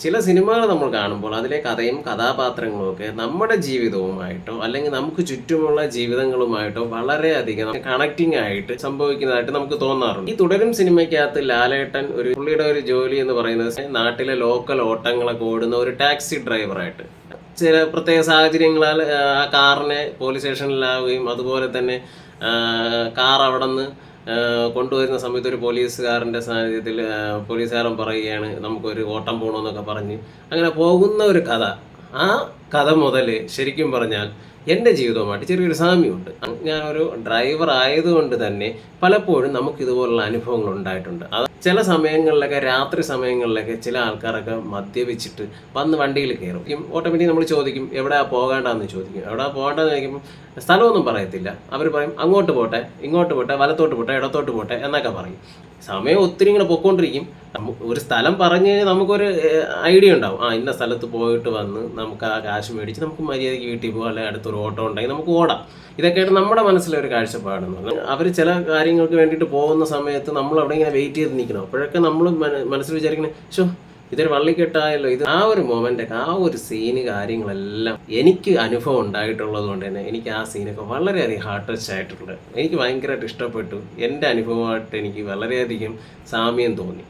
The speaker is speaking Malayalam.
ചില സിനിമകൾ നമ്മൾ കാണുമ്പോൾ അതിലെ കഥയും കഥാപാത്രങ്ങളും ഒക്കെ നമ്മുടെ ജീവിതവുമായിട്ടോ അല്ലെങ്കിൽ നമുക്ക് ചുറ്റുമുള്ള ജീവിതങ്ങളുമായിട്ടോ വളരെയധികം കണക്റ്റിംഗ് ആയിട്ട് സംഭവിക്കുന്നതായിട്ട് നമുക്ക് തോന്നാറുണ്ട്. ഈ തുടരും സിനിമയ്ക്കകത്ത് ലാലേട്ടൻ ഒരു പുള്ളിയുടെ ഒരു ജോലി എന്ന് പറയുന്നത് നാട്ടിലെ ലോക്കൽ ഓട്ടങ്ങളൊക്കെ ഓടുന്ന ഒരു ടാക്സി ഡ്രൈവറായിട്ട്. ചില പ്രത്യേക സാഹചര്യങ്ങളാൽ ആ കാറിനെ പോലീസ് സ്റ്റേഷനിലാവുകയും അതുപോലെ തന്നെ കാർ അവിടെ നിന്ന് കൊണ്ടുവരുന്ന സമയത്ത് ഒരു പോലീസുകാരന്റെ സാന്നിധ്യത്തിൽ പോലീസുകാരൻ പറയുകയാണ് നമുക്കൊരു ഓട്ടം പോകണമെന്നൊക്കെ പറഞ്ഞ്. അങ്ങനെ പോകുന്ന ഒരു കഥ. ആ കഥ മുതൽ ശരിക്കും പറഞ്ഞാൽ എന്റെ ജീവിതവുമായിട്ട് ചെറിയൊരു സാമ്യമുണ്ട്. ഞാനൊരു ഡ്രൈവർ ആയതുകൊണ്ട് തന്നെ പലപ്പോഴും നമുക്ക് ഇതുപോലുള്ള അനുഭവങ്ങൾ ഉണ്ടായിട്ടുണ്ട്. അത് ചില സമയങ്ങളിലൊക്കെ രാത്രി സമയങ്ങളിലൊക്കെ ചില ആൾക്കാരൊക്കെ മദ്യപിച്ചിട്ട് വന്ന് വണ്ടിയിൽ കയറും. ഓട്ടോമാറ്റിക് നമ്മൾ ചോദിക്കും എവിടെയാ പോകേണ്ടതെന്ന് ചോദിക്കും. എവിടെ പോകേണ്ടതെന്ന് ചോദിക്കുമ്പോൾ സ്ഥലമൊന്നും പറയത്തില്ല. അവർ പറയും അങ്ങോട്ട് പോട്ടെ ഇങ്ങോട്ട് പോട്ടെ വലത്തോട്ട് പോട്ടെ ഇടത്തോട്ട് പോട്ടെ എന്നൊക്കെ പറയും. സമയം ഒത്തിരി ഇങ്ങനെ പൊക്കോണ്ടിരിക്കും. ഒരു സ്ഥലം പറഞ്ഞു കഴിഞ്ഞാൽ നമുക്കൊരു ഐഡിയ ഉണ്ടാവും. ആ ഇന്ന സ്ഥലത്ത് പോയിട്ട് വന്ന് നമുക്ക് ആ കാശ് മേടിച്ച് നമുക്ക് മര്യാദയ്ക്ക് വീട്ടിൽ പോകാം അല്ലെങ്കിൽ അടുത്തൊരു ഓട്ടോ ഉണ്ടെങ്കിൽ നമുക്ക് ഓടാം. ഇതൊക്കെയാണ് നമ്മുടെ മനസ്സിലെ ഒരു കാഴ്ചപ്പാടെന്ന് പറഞ്ഞാൽ അവർ ചില കാര്യങ്ങൾക്ക് വേണ്ടിയിട്ട് പോകുന്ന സമയത്ത് നമ്മൾ അവിടെ ഇങ്ങനെ വെയിറ്റ് ചെയ്ത് നിൽക്കണം. അപ്പോഴൊക്കെ നമ്മൾ മനസ്സിൽ വിചാരിക്കണേ ഷോ ഇതൊരു വള്ളിക്കെട്ടായല്ലോ ഇത് ആ ഒരു മൊമെന്റ് ആ ഒരു സീന് കാര്യങ്ങളെല്ലാം എനിക്ക് അനുഭവം ഉണ്ടായിട്ടുള്ളത് കൊണ്ട് തന്നെ എനിക്ക് ആ സീനൊക്കെ വളരെയധികം ഹാർട്ട് ടച്ച് ആയിട്ടുണ്ട്. എനിക്ക് ഭയങ്കരമായിട്ട് ഇഷ്ടപ്പെട്ടു. എന്റെ അനുഭവമായിട്ട് എനിക്ക് വളരെയധികം സാമ്യം തോന്നി.